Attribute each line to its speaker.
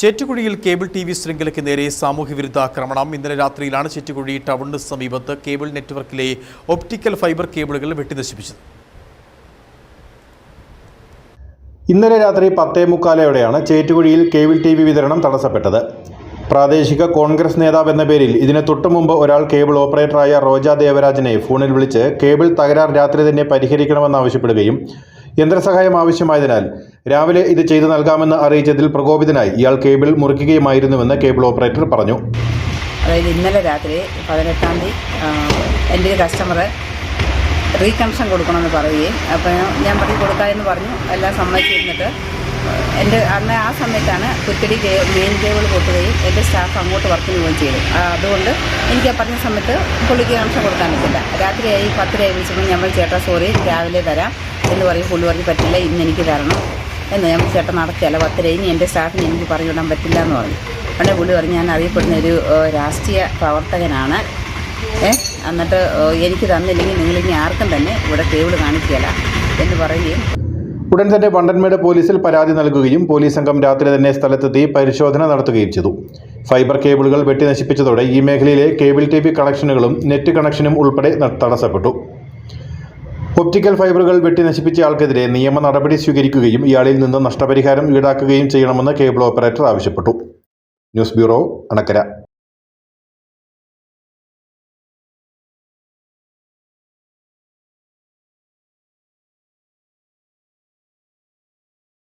Speaker 1: ചേറ്റുകുഴിയിൽ cable T V ശൃംഖലയ്ക്ക് നേരെ സാമൂഹ്യവിരുദ്ധ ആക്രമണം. ഇന്നലെ രാത്രിയിലാണ് ചേറ്റുകുഴി ടൗണിന് സമീപത്ത് കേബിൾ നെറ്റ്വർക്കിലെ ഒപ്റ്റിക്കൽ ഫൈബർ കേബിളുകൾ വെട്ടിനശിപ്പിച്ചത്.
Speaker 2: ഇന്നലെ രാത്രി പത്തേ മുക്കാലയോടെയാണ് ചേറ്റുകുഴിയിൽ കേബിൾ ടി വി വിതരണം തടസ്സപ്പെട്ടത്. പ്രാദേശിക കോൺഗ്രസ് നേതാവ് എന്ന പേരിൽ ഇതിന് തൊട്ടുമുമ്പ് ഒരാൾ കേബിൾ ഓപ്പറേറ്ററായ റോജ ദേവരാജനെ ഫോണിൽ വിളിച്ച് കേബിൾ തകരാർ രാത്രി തന്നെ പരിഹരിക്കണമെന്നാവശ്യപ്പെടുകയും യന്ത്രസഹായം ആവശ്യമായതിനാൽ രാവിലെ ഇത് ചെയ്തു നൽകാമെന്ന് അറിയിച്ചതിൽ പ്രകോപിതനായി ഇയാൾ കേബിൾ മുറിക്കുകയുമായിരുന്നുവെന്ന് കേബിൾ ഓപ്പറേറ്റർ പറഞ്ഞു.
Speaker 3: അതായത് ഇന്നലെ രാത്രി പതിനെട്ടാം തീയതി എന്റെ ഒരു കസ്റ്റമർ റീകണക്ഷൻ കൊടുക്കണമെന്ന് പറയുകയും അപ്പോൾ ഞാൻ പറഞ്ഞു കൊടുക്കാമെന്ന് പറഞ്ഞു എല്ലാം സമ്മതിച്ചിരുന്നിട്ട് എന്റെ അന്ന് ആ സമയത്താണ് കുറ്റടി കേ മെയിൻ കേബിൾ പൊട്ടുകയും എന്റെ സ്റ്റാഫ് അങ്ങോട്ട് വർക്കിന് പോവുകയും ചെയ്തു അതുകൊണ്ട് എനിക്ക് പറഞ്ഞ സമയത്ത് പുള്ളിക്ക് കണക്ഷൻ കൊടുക്കാൻ പറ്റില്ല. രാത്രിയായി പത്തരയായി വിളിച്ചപ്പോൾ പറഞ്ഞു, ചേട്ടാ സോറി രാവിലെ തരാം എന്ന് പറയും പുള്ളി പറഞ്ഞ് പറ്റില്ല. ഇന്ന് എനിക്ക് തരണം എന്ന് ഞാൻ ചേട്ടൻ നടക്കുകയല്ല പത്തര ഇനി എന്റെ സ്റ്റാഫിന് എനിക്ക് പറഞ്ഞു വിടാൻ പറ്റില്ല എന്ന് പറഞ്ഞു. ഉടനെ പുള്ളി പറഞ്ഞ് ഞാൻ അറിയപ്പെടുന്ന ഒരു രാഷ്ട്രീയ പ്രവർത്തകനാണ്. ഏഹ് എന്നിട്ട് എനിക്ക് തന്നില്ലെങ്കിൽ നിങ്ങളിനി ആർക്കും തന്നെ ഇവിടെ കേബിൾ കാണിക്കുകയില്ല എന്ന് പറയുകയും
Speaker 2: ഉടൻ തന്നെ വണ്ടൻമേട് പോലീസിൽ പരാതി നൽകുകയും പോലീസ് സംഘം രാത്രി തന്നെ സ്ഥലത്തെത്തി പരിശോധന നടത്തുകയും ചെയ്തു. ഫൈബർ കേബിളുകൾ വെട്ടി നശിപ്പിച്ചതോടെ ഈ മേഖലയിലെ കേബിൾ ടി കണക്ഷനുകളും നെറ്റ് കണക്ഷനും ഉൾപ്പെടെ തടസ്സപ്പെട്ടു. ഒപ്റ്റിക്കൽ ഫൈബറുകൾ വെട്ടി നശിപ്പിച്ച ആൾക്കെതിരെ നിയമ നടപടി സ്വീകരിക്കുകയും ഇയാളിൽ നിന്ന് നഷ്ടപരിഹാരം ഈടാക്കുകയും ചെയ്യണമെന്ന് കേബിൾ ഓപ്പറേറ്റർ ആവശ്യപ്പെട്ടു. News bureau Anakkara.